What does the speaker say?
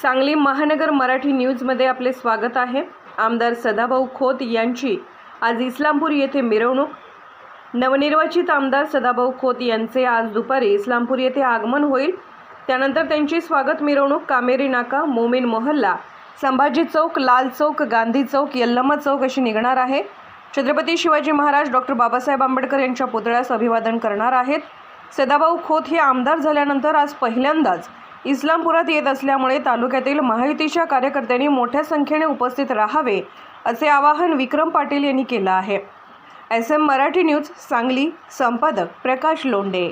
सांगली महानगर मराठी न्यूजमध्ये आपले स्वागत आहे. आमदार सदाभाऊ खोत यांची आज इस्लामपूर येथे मिरवणूक. नवनिर्वाचित आमदार सदाभाऊ खोत यांचे आज दुपारी इस्लामपूर येथे आगमन होईल. त्यानंतर त्यांची स्वागत मिरवणूक कामेरी नाका मोमीन मोहल्ला संभाजी चौक लाल चौक गांधी चौक यल्लमा चौक अशी निघणार आहे. छत्रपती शिवाजी महाराज डॉक्टर बाबासाहेब आंबेडकर यांच्या पुतळ्यास अभिवादन करणार आहेत. सदाभाऊ खोत हे आमदार झाल्यानंतर आज पहिल्यांदाच इस्लामपुरात येत असल्यामुळे तालुक्यातील महायुतीच्या कार्यकर्त्यांनी मोठ्या संख्येने उपस्थित राहावे असे आवाहन विक्रम पाटील यांनी केलं आहे. S M Marathi news Sangli संपादक प्रकाश लोंडे